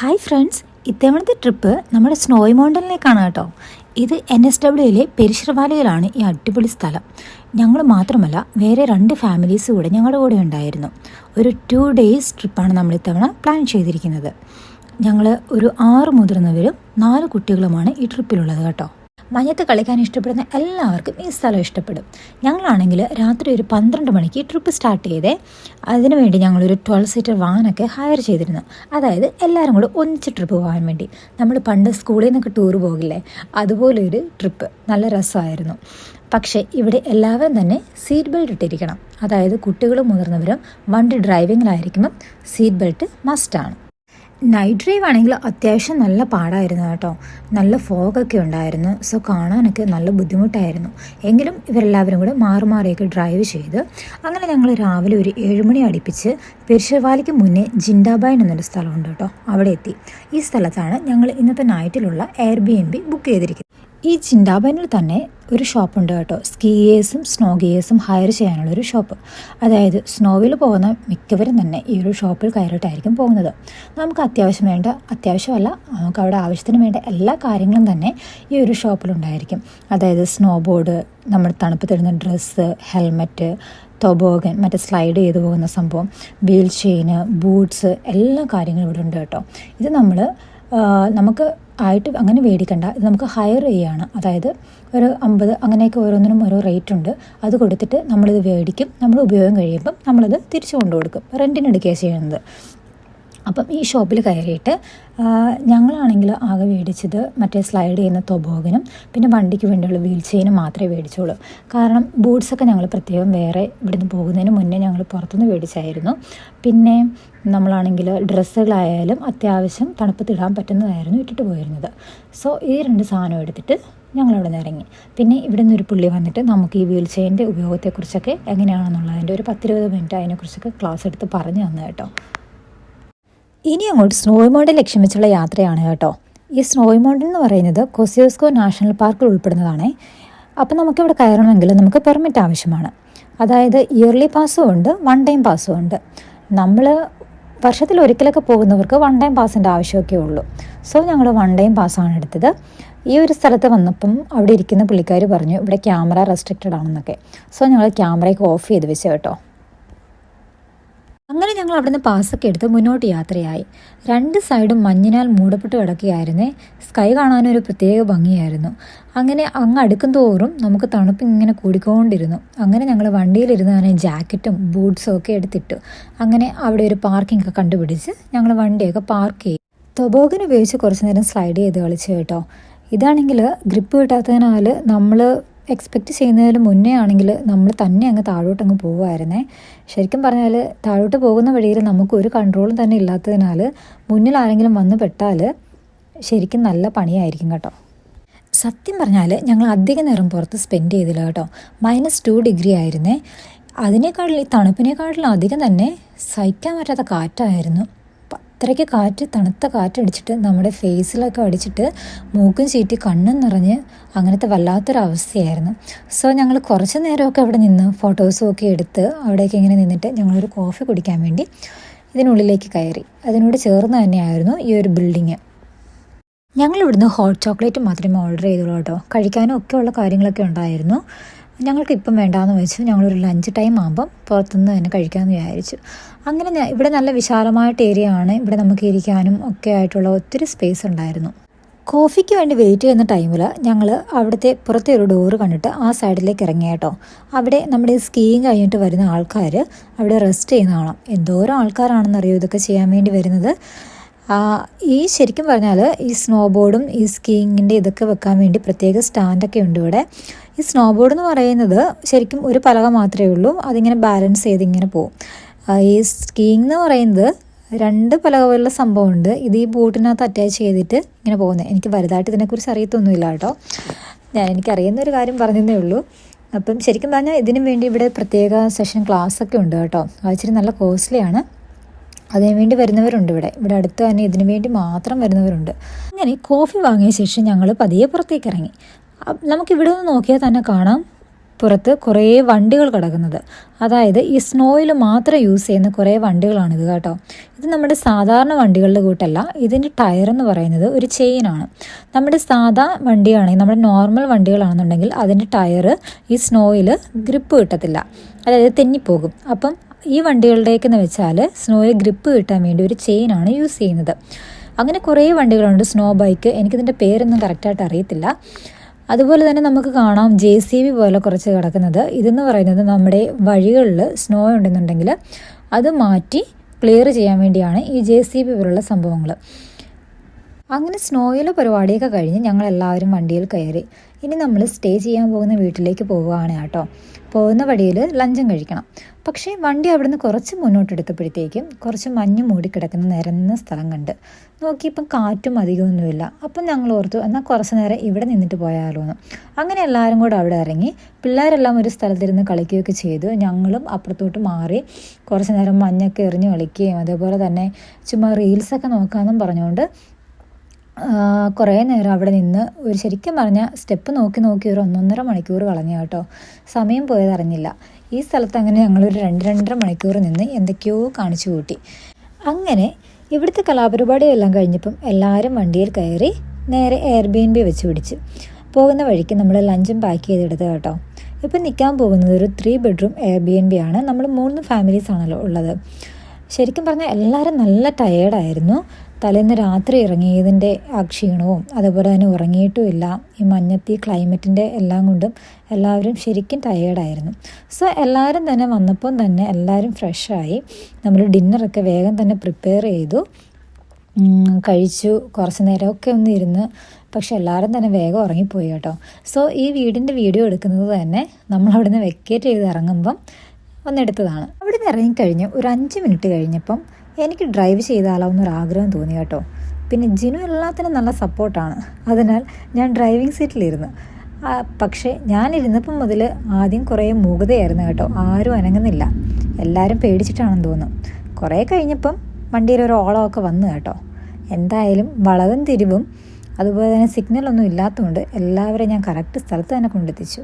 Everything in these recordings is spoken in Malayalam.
ഹായ് ഫ്രണ്ട്സ് ഇത്തവണത്തെ ട്രിപ്പ് നമ്മുടെ സ്നോയ് മൗണ്ടനിലേക്കാണ് കേട്ടോ. ഇത് എൻ എസ് ഡബ്ല്യുയിലെ പെരിശ്രവാലയിലാണ് ഈ അടിപൊളി സ്ഥലം. ഞങ്ങൾ മാത്രമല്ല വേറെ രണ്ട് ഫാമിലീസ് കൂടെ ഞങ്ങളുടെ കൂടെ ഉണ്ടായിരുന്നു. ഒരു ടു ഡേയ്സ് ട്രിപ്പാണ് നമ്മൾ ഇത്തവണ പ്ലാൻ ചെയ്തിരിക്കുന്നത്. ഞങ്ങൾ ഒരു ആറ് മുതിർന്നവരും നാല് കുട്ടികളുമാണ് ഈ ട്രിപ്പിലുള്ളത് കേട്ടോ. മഞ്ഞത്ത് കളിക്കാൻ ഇഷ്ടപ്പെടുന്ന എല്ലാവർക്കും ഈ സ്ഥലം ഇഷ്ടപ്പെടും. ഞങ്ങളാണെങ്കിൽ രാത്രി ഒരു പന്ത്രണ്ട് മണിക്ക് ട്രിപ്പ് സ്റ്റാർട്ട് ചെയ്തേ. അതിനുവേണ്ടി ഞങ്ങളൊരു ട്വൽവ് സീറ്റർ വാനൊക്കെ ഹയർ ചെയ്തിരുന്നു. അതായത് എല്ലാവരും കൂടെ ഒന്നിച്ച് ട്രിപ്പ് പോകാൻ വേണ്ടി. നമ്മൾ പണ്ട് സ്കൂളിൽ നിന്നൊക്കെ ടൂർ പോകില്ലേ? അതുപോലെ ഒരു ട്രിപ്പ് നല്ല രസമായിരുന്നു. പക്ഷേ ഇവിടെ എല്ലാവരും തന്നെ സീറ്റ് ബെൽറ്റ് ഇട്ടിരിക്കണം. അതായത് കുട്ടികളും മുതിർന്നവരും വണ്ടി ഡ്രൈവിങ്ങിലായിരിക്കുമ്പം സീറ്റ് ബെൽറ്റ് മസ്റ്റാണ് നൈറ്റ് ഡ്രൈവ് ആണെങ്കിൽ അത്യാവശ്യം നല്ല പാടായിരുന്നു കേട്ടോ. നല്ല ഫോഗൊക്കെ ഉണ്ടായിരുന്നു. സോ കാണാനൊക്കെ നല്ല ബുദ്ധിമുട്ടായിരുന്നു. എങ്കിലും ഇവരെല്ലാവരും കൂടെ മാറി മാറിയൊക്കെ ഡ്രൈവ് ചെയ്ത് അങ്ങനെ ഞങ്ങൾ രാവിലെ ഒരു ഏഴുമണി അടുപ്പിച്ച് പെരിശ്വാലിക്ക് മുന്നേ ജിൻഡാബായൻ എന്നൊരു സ്ഥലമുണ്ട് കേട്ടോ. അവിടെ എത്തി. ഈ സ്ഥലത്താണ് ഞങ്ങൾ ഇന്നത്തെ നൈറ്റിലുള്ള എയർ ബി ബി ബുക്ക് ചെയ്തിരിക്കുന്നത്. ഈ ചിന്താബനിൽ തന്നെ ഒരു ഷോപ്പ് ഉണ്ട് കേട്ടോ. സ്കീയേഴ്സും സ്നോ ഗിയേഴ്സും ഹയർ ചെയ്യാനുള്ള ഒരു ഷോപ്പ്. അതായത് സ്നോവിൽ പോകുന്ന മിക്കവരും തന്നെ ഈ ഒരു ഷോപ്പിൽ കയറിയിട്ടായിരിക്കും പോകുന്നത്. നമുക്ക് അത്യാവശ്യം വേണ്ട അത്യാവശ്യമല്ല നമുക്ക് അവിടെ ആവശ്യത്തിന് വേണ്ട എല്ലാ കാര്യങ്ങളും തന്നെ ഈ ഒരു ഷോപ്പിലുണ്ടായിരിക്കും. അതായത് സ്നോ ബോർഡ് നമ്മൾ തണുപ്പ് തരുന്ന ഡ്രസ്സ് ഹെൽമറ്റ് തൊബോഗൻ മറ്റേ സ്ലൈഡ് ചെയ്ത് പോകുന്ന സംഭവം വീൽ ചെയിന് ബൂട്ട്സ് എല്ലാ കാര്യങ്ങളും ഇവിടെ ഉണ്ട് കേട്ടോ. ഇത് നമ്മൾ നമുക്ക് ആയിട്ട് അങ്ങനെ മേടിക്കണ്ട ഇത് നമുക്ക് ഹയർ ചെയ്യാണ് അതായത് ഒരു അമ്പത് അങ്ങനെയൊക്കെ ഓരോന്നിനും ഓരോ റേറ്റ് ഉണ്ട്. അത് കൊടുത്തിട്ട് നമ്മളിത് മേടിക്കും നമ്മൾ ഉപയോഗം കഴിയുമ്പം നമ്മളത് തിരിച്ചു കൊണ്ടു കൊടുക്കും റെന്റിനെടുക്കുകയാണ് ചെയ്യുന്നത്. അപ്പം ഈ ഷോപ്പിൽ കയറിയിട്ട് ഞങ്ങളാണെങ്കിൽ ആകെ മേടിച്ചത് മറ്റേ സ്ലൈഡ് ചെയ്യുന്ന തൊബോഗനും പിന്നെ വണ്ടിക്ക് വേണ്ടിയുള്ള വീൽ ചെയിനും മാത്രമേ മേടിച്ചുള്ളൂ കാരണം ബൂട്ട്സൊക്കെ ഞങ്ങൾ പ്രത്യേകം വേറെ ഇവിടുന്ന് പോകുന്നതിന് മുന്നേ ഞങ്ങൾ പുറത്തുനിന്ന് മേടിച്ചായിരുന്നു പിന്നെ നമ്മളാണെങ്കിൽ ഡ്രസ്സുകളായാലും അത്യാവശ്യം തണുപ്പത്തിടാൻ പറ്റുന്നതായിരുന്നു ഇട്ടിട്ട് പോയിരുന്നത്. സോ ഈ രണ്ട് സാധനം എടുത്തിട്ട് ഞങ്ങൾ അവിടെ നിന്ന് ഇറങ്ങി. പിന്നെ ഇവിടെ നിന്നൊരു പുള്ളി വന്നിട്ട് നമുക്ക് ഈ വീൽ ചെയിന്റെ ഉപയോഗത്തെക്കുറിച്ചൊക്കെ എങ്ങനെയാണെന്നുള്ളതിന്റെ ഒരു പത്തിരുപത് മിനിറ്റ് അതിനെക്കുറിച്ചൊക്കെ ക്ലാസ് എടുത്ത് പറഞ്ഞു തന്നു കേട്ടോ. ഇനി അങ്ങോട്ട് സ്നോയ് മൗണ്ടൻ ലക്ഷ്യം വെച്ചുള്ള യാത്രയാണ് കേട്ടോ. ഈ സ്നോയ് മൗണ്ടൻ എന്ന് പറയുന്നത് കൊസിയോസ്കോ നാഷണൽ പാർക്കിൽ ഉൾപ്പെടുന്നതാണ്. അപ്പം നമുക്കിവിടെ കയറണമെങ്കിൽ നമുക്ക് പെർമിറ്റ് ആവശ്യമാണ്. അതായത് ഇയർലി പാസ്സും ഉണ്ട് വൺ ടൈം പാസ്സും ഉണ്ട്. നമ്മൾ വർഷത്തിൽ ഒരിക്കലൊക്കെ പോകുന്നവർക്ക് വൺ ടൈം പാസിന്റെ ആവശ്യമൊക്കെ ഉള്ളൂ. സോ ഞങ്ങൾ വൺ ടൈം പാസ്സാണ് എടുത്തത്. ഈ ഒരു സ്ഥലത്ത് വന്നപ്പം അവിടെ ഇരിക്കുന്ന പുള്ളിക്കാർ പറഞ്ഞു ഇവിടെ ക്യാമറ റെസ്ട്രിക്റ്റഡ് ആണെന്നൊക്കെ. സോ ഞങ്ങൾ ക്യാമറയൊക്കെ ഓഫ് ചെയ്ത് വെച്ചു കേട്ടോ. അങ്ങനെ ഞങ്ങൾ അവിടുന്ന് പാസ്സൊക്കെ എടുത്ത് മുന്നോട്ട് യാത്രയായി. രണ്ട് സൈഡും മഞ്ഞിനാൽ മൂടപ്പെട്ട് കിടക്കുകയായിരുന്നേ. സ്കൈ കാണാനൊരു പ്രത്യേക ഭംഗിയായിരുന്നു. അങ്ങനെ അങ്ങ് അടുക്കും തോറും നമുക്ക് തണുപ്പ് ഇങ്ങനെ കൂടിക്കൊണ്ടിരുന്നു. അങ്ങനെ ഞങ്ങൾ വണ്ടിയിലിരുന്ന് തന്നെ ജാക്കറ്റും ബൂട്ട്സും ഒക്കെ എടുത്തിട്ടു. അങ്ങനെ അവിടെ ഒരു പാർക്കിംഗ് ഒക്കെ കണ്ടുപിടിച്ച് ഞങ്ങൾ വണ്ടിയൊക്കെ പാർക്ക് ചെയ്തു. തൊബോഗൻ ഉപയോഗിച്ച് കുറച്ച് നേരം സ്ലൈഡ് ചെയ്ത് കളിച്ചു കേട്ടോ. ഇതാണെങ്കിൽ ഗ്രിപ്പ് കിട്ടാത്തതിനാൽ നമ്മൾ എക്സ്പെക്റ്റ് ചെയ്യുന്നതിന് മുന്നേ ആണെങ്കിൽ നമ്മൾ തന്നെ അങ്ങ് താഴോട്ട് അങ്ങ് പോകുമായിരുന്നേ ശരിക്കും പറഞ്ഞാൽ താഴോട്ട് പോകുന്ന വഴിയിൽ നമുക്ക് ഒരു കൺട്രോളും തന്നെ ഇല്ലാത്തതിനാൽ മുന്നിൽ ആരെങ്കിലും വന്ന് പെട്ടാൽ ശരിക്കും നല്ല പണിയായിരിക്കും കേട്ടോ. സത്യം പറഞ്ഞാൽ ഞങ്ങൾ അധിക നേരം പുറത്ത് സ്പെൻഡ് ചെയ്തില്ല കേട്ടോ. മൈനസ് ടു ഡിഗ്രി ആയിരുന്നേ. അതിനേക്കാളും ഈ തണുപ്പിനേക്കാളും അധികം തന്നെ സഹിക്കാൻ പറ്റാത്ത കാറ്റായിരുന്നു. അത്രയ്ക്ക് കാറ്റ് തണുത്ത കാറ്റടിച്ചിട്ട് നമ്മുടെ ഫേസിലൊക്കെ അടിച്ചിട്ട് മൂക്കും ചീറ്റി കണ്ണും നിറഞ്ഞ് അങ്ങനത്തെ വല്ലാത്തൊരവസ്ഥയായിരുന്നു. സോ ഞങ്ങൾ കുറച്ച് നേരമൊക്കെ അവിടെ നിന്ന് ഫോട്ടോസും ഒക്കെ എടുത്ത് അവിടേക്ക് ഇങ്ങനെ നിന്നിട്ട് ഞങ്ങളൊരു കോഫി കുടിക്കാൻ വേണ്ടി ഇതിനുള്ളിലേക്ക് കയറി. അതിനോട് ചേർന്ന് തന്നെയായിരുന്നു ഈ ഒരു ബിൽഡിങ് ഞങ്ങൾ ഇവിടുന്ന് ഹോട്ട് ചോക്ലേറ്റ് മാത്രമേ ഓർഡർ ചെയ്തുള്ളൂ കേട്ടോ. കഴിക്കാനും ഒക്കെ ഉള്ള കാര്യങ്ങളൊക്കെ ഉണ്ടായിരുന്നു. ഞങ്ങൾക്ക് ഇപ്പം വേണ്ടാന്ന് വെച്ചു ഞങ്ങളൊരു ലഞ്ച് ടൈം ആകുമ്പം പുറത്തുനിന്ന് തന്നെ കഴിക്കാമെന്ന് വിചാരിച്ചു. അങ്ങനെ ഇവിടെ നല്ല വിശാലമായിട്ട് ഏരിയ ആണ്. ഇവിടെ നമുക്ക് ഇരിക്കാനും ഒക്കെ ആയിട്ടുള്ള ഒത്തിരി സ്പേസ് ഉണ്ടായിരുന്നു. കോഫിക്ക് വേണ്ടി വെയിറ്റ് ചെയ്യുന്ന ടൈമിൽ ഞങ്ങൾ അവിടുത്തെ പുറത്തെ ഒരു ഡോറ് കണ്ടിട്ട് ആ സൈഡിലേക്ക് ഇറങ്ങി കേട്ടോ. അവിടെ നമ്മുടെ സ്കീയിങ് കഴിഞ്ഞിട്ട് വരുന്ന ആൾക്കാർ അവിടെ റെസ്റ്റ് ചെയ്യുന്ന കാണാം. എന്തോരം ആൾക്കാരാണെന്നറിയോ ഇതൊക്കെ ചെയ്യാൻ വേണ്ടി വരുന്നത്? ഈ ശരിക്കും പറഞ്ഞാൽ ഈ സ്നോ ബോർഡും ഈ സ്കീയിങ്ങിന്റെ ഇതൊക്കെ വെക്കാൻ വേണ്ടി പ്രത്യേക സ്റ്റാൻഡൊക്കെ ഉണ്ട് ഇവിടെ. ഈ സ്നോ ബോർഡ് എന്ന് പറയുന്നത് ശരിക്കും ഒരു പലക മാത്രമേ ഉള്ളൂ. അതിങ്ങനെ ബാലൻസ് ചെയ്ത് ഇങ്ങനെ പോകും ഈ സ്കീയിങ് എന്ന് പറയുന്നത് രണ്ട് പലക പോലുള്ള സംഭവമുണ്ട്. ഇത് ഈ ബോട്ടിനകത്ത് അറ്റാച്ച് ചെയ്തിട്ട് ഇങ്ങനെ പോകുന്നത്. എനിക്ക് വലുതായിട്ട് ഇതിനെക്കുറിച്ച് അറിയത്തൊന്നുമില്ല കേട്ടോ. ഞാൻ എനിക്കറിയുന്ന ഒരു കാര്യം പറഞ്ഞതേ ഉള്ളൂ. അപ്പം ശരിക്കും പറഞ്ഞാൽ ഇതിനു വേണ്ടി ഇവിടെ പ്രത്യേക സെഷൻ ക്ലാസ് ഒക്കെ ഉണ്ട് കേട്ടോ. അത് നല്ല കോസ്റ്റ്ലിയാണ് അതിനു വേണ്ടി വരുന്നവരുണ്ട് ഇവിടെ. ഇവിടെ അടുത്ത് തന്നെ ഇതിനു വേണ്ടി മാത്രം വരുന്നവരുണ്ട്. അങ്ങനെ കോഫി വാങ്ങിയ ശേഷം ഞങ്ങൾ പതിയെ പുറത്തേക്ക് ഇറങ്ങി. നമുക്കിവിടെ നിന്ന് നോക്കിയാൽ തന്നെ കാണാം പുറത്ത് കുറേ വണ്ടികൾ കിടക്കുന്നത്. അതായത് ഈ സ്നോയിൽ മാത്രം യൂസ് ചെയ്യുന്ന കുറേ വണ്ടികളാണിത് കേട്ടോ. ഇത് നമ്മുടെ സാധാരണ വണ്ടികളുടെ കൂട്ടല്ല ഇതിന്റെ ടയർ എന്ന് പറയുന്നത് ഒരു ചെയിനാണ് നമ്മുടെ സാധാ വണ്ടിയാണെങ്കിൽ നമ്മുടെ നോർമൽ വണ്ടികളാണെന്നുണ്ടെങ്കിൽ അതിന്റെ ടയർ ഈ സ്നോയിൽ ഗ്രിപ്പ് കിട്ടത്തില്ല. അതായത് തെന്നിപ്പോകും. അപ്പം ഈ വണ്ടികളുടേക്കെന്ന് വെച്ചാൽ സ്നോയിൽ ഗ്രിപ്പ് കിട്ടാൻ വേണ്ടി ഒരു ചെയിനാണ് യൂസ് ചെയ്യുന്നത്. അങ്ങനെ കുറേ വണ്ടികളുണ്ട് സ്നോ ബൈക്ക് എനിക്കിതിന്റെ പേരൊന്നും കറക്റ്റായിട്ട് അറിയത്തില്ല. അതുപോലെ തന്നെ നമുക്ക് കാണാം ജെ സി ബി പോലെ കുറച്ച് കിടക്കുന്നത്. ഇതെന്ന് പറയുന്നത് നമ്മുടെ വഴികളിൽ സ്നോ ഉണ്ടെന്നുണ്ടെങ്കിൽ അത് മാറ്റി ക്ലിയർ ചെയ്യാൻ വേണ്ടിയാണ് ഈ ജെ സി ബി പോലുള്ള സംഭവങ്ങൾ. അങ്ങനെ സ്നോയിലെ പരിപാടിയൊക്കെ കഴിഞ്ഞ് ഞങ്ങൾ എല്ലാവരും വണ്ടിയിൽ കയറി. ഇനി നമ്മൾ സ്റ്റേ ചെയ്യാൻ പോകുന്ന വീട്ടിലേക്ക് പോവുകയാണ് കേട്ടോ. പോകുന്ന വഴിയിൽ ലഞ്ചം കഴിക്കണം. പക്ഷേ വണ്ടി അവിടുന്ന് കുറച്ച് മുന്നോട്ടെടുത്തപ്പോഴത്തേക്കും കുറച്ച് മഞ്ഞ് മൂടിക്കിടക്കുന്ന നിരന്ന സ്ഥലം കണ്ട്. നോക്കിയപ്പം കാറ്റും അധികമൊന്നുമില്ല. അപ്പം ഞങ്ങൾ ഓർത്തു എന്നാൽ കുറച്ച് നേരം ഇവിടെ നിന്നിട്ട് പോയാലോ എന്ന് അങ്ങനെ എല്ലാവരും കൂടെ അവിടെ ഇറങ്ങി. പിള്ളേരെല്ലാം ഒരു സ്ഥലത്തിരുന്ന് കളിക്കുകയൊക്കെ ചെയ്തു. ഞങ്ങളും അപ്പുറത്തോട്ട് മാറി കുറച്ച് നേരം മഞ്ഞൊക്കെ എറിഞ്ഞ് കളിക്കുകയും അതേപോലെ തന്നെ ചുമ്മാ റീൽസൊക്കെ നോക്കാമെന്നും പറഞ്ഞുകൊണ്ട് കുറേ നേരം അവിടെ നിന്ന് ഒരു ശരിക്കും പറഞ്ഞാൽ സ്റ്റെപ്പ് നോക്കി നോക്കി ഒരു ഒന്നൊന്നര മണിക്കൂർ കളഞ്ഞു കേട്ടോ. സമയം പോയതറിഞ്ഞില്ല ഈ സ്ഥലത്ത് അങ്ങനെ ഞങ്ങളൊരു രണ്ട് രണ്ടര മണിക്കൂർ നിന്ന് എന്തൊക്കെയോ കാണിച്ചു കൂട്ടി. അങ്ങനെ ഇവിടുത്തെ കലാപരിപാടിയെല്ലാം കഴിഞ്ഞപ്പം എല്ലാവരും വണ്ടിയിൽ കയറി നേരെ എയർ ബി എൻ ബി വെച്ച് പിടിച്ച്. പോകുന്ന വഴിക്ക് നമ്മൾ ലഞ്ചും പാക്ക് ചെയ്തെടുത്ത് കേട്ടോ. ഇപ്പം നിൽക്കാൻ പോകുന്നത് ഒരു three bedroom Airbnb ആണ്. നമ്മൾ മൂന്ന് ഫാമിലീസ് ആണല്ലോ ഉള്ളത്. ശരിക്കും പറഞ്ഞാൽ എല്ലാവരും നല്ല ടയേർഡായിരുന്നു തലേന്ന് രാത്രി ഇറങ്ങിയതിന്റെ ആ ക്ഷീണവും അതുപോലെ തന്നെ ഉറങ്ങിയിട്ടുമില്ല ഈ മഞ്ഞത്തി ക്ലൈമറ്റിന്റെ എല്ലാം കൊണ്ടും എല്ലാവരും ശരിക്കും ടയേർഡായിരുന്നു സോ എല്ലാവരും തന്നെ വന്നപ്പം തന്നെ എല്ലാവരും ഫ്രഷായി നമ്മൾ ഡിന്നറൊക്കെ വേഗം തന്നെ പ്രിപ്പയർ ചെയ്തു. കഴിച്ചു. കുറച്ച് നേരമൊക്കെ ഒന്ന് ഇരുന്ന്. പക്ഷെ എല്ലാവരും തന്നെ വേഗം ഉറങ്ങിപ്പോയി കേട്ടോ. സോ ഈ വീടിന്റെ വീഡിയോ എടുക്കുന്നത് തന്നെ നമ്മൾ അവിടുന്ന് വെക്കേറ്റ് ചെയ്ത് ഇറങ്ങുമ്പം ഒന്നെടുത്തതാണ്. അവിടുന്ന് ഇറങ്ങിക്കഴിഞ്ഞ് ഒരു അഞ്ച് മിനിറ്റ് കഴിഞ്ഞപ്പം എനിക്ക് ഡ്രൈവ് ചെയ്താലോ എന്നൊരു ആഗ്രഹം തോന്നി കേട്ടോ. പിന്നെ ജിനു എല്ലാത്തിനും നല്ല സപ്പോർട്ടാണ് അതിനാൽ ഞാൻ ഡ്രൈവിംഗ് സീറ്റിലിരുന്നു പക്ഷേ ഞാനിരുന്നപ്പം മുതൽ ആദ്യം കുറേ മൂകതയായിരുന്നു കേട്ടോ. ആരും അനങ്ങുന്നില്ല. എല്ലാവരും പേടിച്ചിട്ടാണെന്ന് തോന്നുന്നു. കുറേ കഴിഞ്ഞപ്പം വണ്ടിയിൽ ഒരു ഓളമൊക്കെ വന്നു കേട്ടോ. എന്തായാലും വളവും തിരിവും അതുപോലെ തന്നെ സിഗ്നലൊന്നും ഇല്ലാത്തതുകൊണ്ട് എല്ലാവരെയും ഞാൻ കറക്റ്റ് സ്ഥലത്ത് തന്നെ കൊണ്ടെത്തിച്ചു.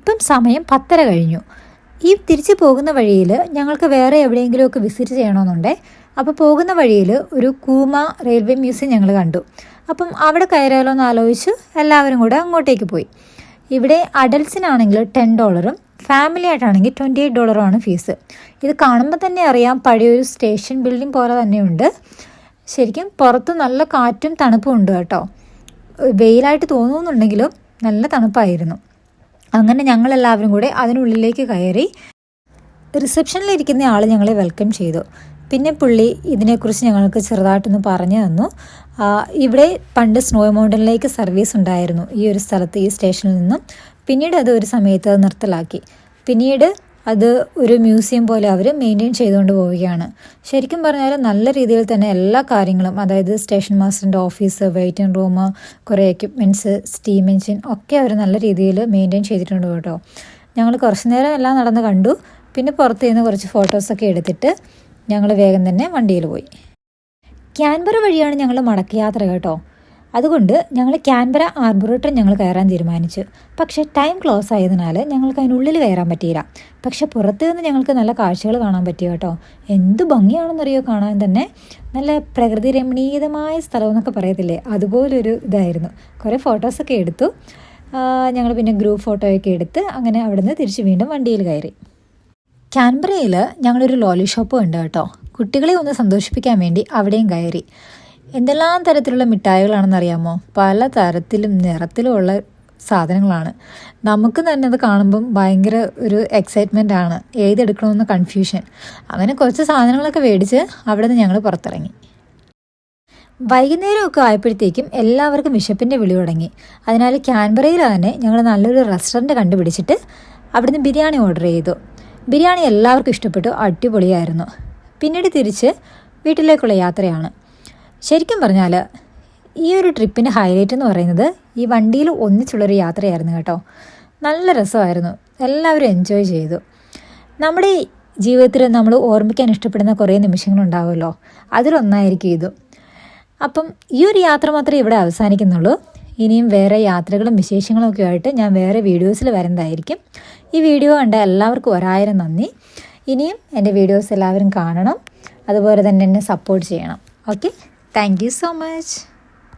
ഇപ്പം സമയം പത്തര കഴിഞ്ഞു. ഈ തിരിച്ചു പോകുന്ന വഴിയിൽ ഞങ്ങൾക്ക് വേറെ എവിടെയെങ്കിലുമൊക്കെ വിസിറ്റ് ചെയ്യണമെന്നുണ്ടേ. അപ്പോൾ പോകുന്ന വഴിയിൽ ഒരു കൂമ റെയിൽവേ മ്യൂസിയം ഞങ്ങൾ കണ്ടു. അപ്പം അവിടെ കയറിയാലോ എന്ന് ആലോചിച്ച് എല്ലാവരും കൂടെ അങ്ങോട്ടേക്ക് പോയി. ഇവിടെ അഡൽസിനാണെങ്കിൽ ടെൻ ഡോളറും ഫാമിലി ആയിട്ടാണെങ്കിൽ ട്വന്റി എയ്റ്റ് ഡോളറുമാണ് ഫീസ് ഇത് കാണുമ്പോൾ തന്നെ അറിയാം പഴയൊരു സ്റ്റേഷൻ ബിൽഡിംഗ് പോലെ തന്നെയുണ്ട്. ശരിക്കും പുറത്ത് നല്ല കാറ്റും തണുപ്പും ഉണ്ട് കേട്ടോ. വെയിലായിട്ട് തോന്നുന്നുണ്ടെങ്കിലും നല്ല തണുപ്പായിരുന്നു. അങ്ങനെ ഞങ്ങളെല്ലാവരും കൂടെ അതിനുള്ളിലേക്ക് കയറി റിസപ്ഷനിലിരിക്കുന്ന ആൾ ഞങ്ങളെ വെൽക്കം ചെയ്തു. പിന്നെ പുള്ളി ഇതിനെക്കുറിച്ച് ഞങ്ങൾക്ക് ചെറുതായിട്ടൊന്ന് പറഞ്ഞു തന്നു. ഇവിടെ പണ്ട് സ്നോ മൗണ്ടനിലേക്ക് സർവീസ് ഉണ്ടായിരുന്നു ഈ ഒരു സ്ഥലത്ത് ഈ സ്റ്റേഷനിൽ നിന്നും. പിന്നീട് അത് ഒരു സമയത്ത് നിർത്തലാക്കി. പിന്നീട് അത് ഒരു മ്യൂസിയം പോലെ അവർ മെയിന്റെയിൻ ചെയ്തുകൊണ്ട് പോവുകയാണ്. ശരിക്കും പറഞ്ഞാൽ നല്ല രീതിയിൽ തന്നെ എല്ലാ കാര്യങ്ങളും അതായത് സ്റ്റേഷൻ മാസ്റ്ററിന്റെ ഓഫീസ് വെയിറ്റിംഗ് റൂം കുറേ എക്യുപ്മെന്റ്സ് സ്റ്റീം എഞ്ചിൻ ഒക്കെ അവർ നല്ല രീതിയിൽ മെയിന്റെയിൻ ചെയ്തിട്ടുണ്ട് കേട്ടോ. ഞങ്ങൾ കുറച്ച് നേരം എല്ലാം നടന്ന് കണ്ടു. പിന്നെ പുറത്തു നിന്ന് കുറച്ച് ഫോട്ടോസൊക്കെ എടുത്തിട്ട് ഞങ്ങൾ വേഗം തന്നെ വണ്ടിയിൽ പോയി. ക്യാൻബറ വഴിയാണ് ഞങ്ങൾ മടക്കയാത്ര കേട്ടോ. അതുകൊണ്ട് ഞങ്ങൾ ക്യാൻബറ ആർബറേറ്റർ ഞങ്ങൾ കയറാൻ തീരുമാനിച്ചു. പക്ഷേ ടൈം ക്ലോസ് ആയതിനാൽ ഞങ്ങൾക്ക് അതിനുള്ളിൽ കയറാൻ പറ്റിയില്ല. പക്ഷേ പുറത്ത് നിന്ന് ഞങ്ങൾക്ക് നല്ല കാഴ്ചകൾ കാണാൻ പറ്റിയ കേട്ടോ. എന്ത് ഭംഗിയാണെന്നറിയോ കാണാൻ തന്നെ? നല്ല പ്രകൃതി രമണീയതമായ സ്ഥലം എന്നൊക്കെ പറയത്തില്ലേ? അതുപോലൊരു ഇതായിരുന്നു. കുറേ ഫോട്ടോസൊക്കെ എടുത്തു. ഞങ്ങൾ പിന്നെ ഗ്രൂപ്പ് ഫോട്ടോയൊക്കെ എടുത്ത് അങ്ങനെ അവിടുന്ന് തിരിച്ച് വീണ്ടും വണ്ടിയിൽ കയറി. ക്യാൻബറയിൽ ഞങ്ങളൊരു ലോലി ഷോപ്പ് ഉണ്ട് കേട്ടോ. കുട്ടികളെ ഒന്ന് സന്തോഷിപ്പിക്കാൻ വേണ്ടി അവിടെയും കയറി. എന്തെല്ലാം തരത്തിലുള്ള മിഠായികളാണെന്ന് അറിയാമോ? പല തരത്തിലും നിറത്തിലുമുള്ള സാധനങ്ങളാണ്. നമുക്ക് തന്നെ അത് കാണുമ്പം ഭയങ്കര ഒരു എക്സൈറ്റ്മെന്റ് ആണ്. ഏതെടുക്കണമെന്ന് കൺഫ്യൂഷൻ അങ്ങനെ കുറച്ച് സാധനങ്ങളൊക്കെ മേടിച്ച് അവിടെ നിന്ന് ഞങ്ങൾ പുറത്തിറങ്ങി. വൈകുന്നേരമൊക്കെ ആയപ്പോഴത്തേക്കും എല്ലാവർക്കും വിശപ്പിന്റെ വിളി തുടങ്ങി. അതിനാൽ ക്യാൻബറയിൽ തന്നെ ഞങ്ങൾ നല്ലൊരു റെസ്റ്റോറന്റ് കണ്ടുപിടിച്ചിട്ട് അവിടുന്ന് ബിരിയാണി ഓർഡർ ചെയ്തു. ബിരിയാണി എല്ലാവർക്കും ഇഷ്ടപ്പെട്ടു അടിപൊളിയായിരുന്നു. പിന്നീട് തിരിച്ച് വീട്ടിലേക്കുള്ള യാത്രയാണ്. ശരിക്കും പറഞ്ഞാൽ ഈ ഒരു ട്രിപ്പിന്റെ ഹൈലൈറ്റ് എന്ന് പറയുന്നത് ഈ വണ്ടിയിൽ ഒന്നിച്ചുള്ളൊരു യാത്രയായിരുന്നു കേട്ടോ. നല്ല രസമായിരുന്നു. എല്ലാവരും എൻജോയ് ചെയ്തു. നമ്മുടെ ജീവിതത്തിൽ നമ്മൾ ഓർമ്മിക്കാൻ ഇഷ്ടപ്പെടുന്ന കുറേ നിമിഷങ്ങളുണ്ടാവുമല്ലോ. അതിലൊന്നായിരിക്കും ഇത്. അപ്പം ഈ ഒരു യാത്ര മാത്രമേ ഇവിടെ അവസാനിക്കുന്നുള്ളൂ. ഇനിയും വേറെ യാത്രകളും വിശേഷങ്ങളും ഒക്കെ ആയിട്ട് ഞാൻ വേറെ വീഡിയോസിൽ വരുന്നതായിരിക്കും. ഈ വീഡിയോ കണ്ട എല്ലാവർക്കും ഒരായിരം നന്ദി. ഇനിയും എന്റെ വീഡിയോസ് എല്ലാവരും കാണണം. അതുപോലെ തന്നെ എന്നെ സപ്പോർട്ട് ചെയ്യണം. Okay Thank you so much.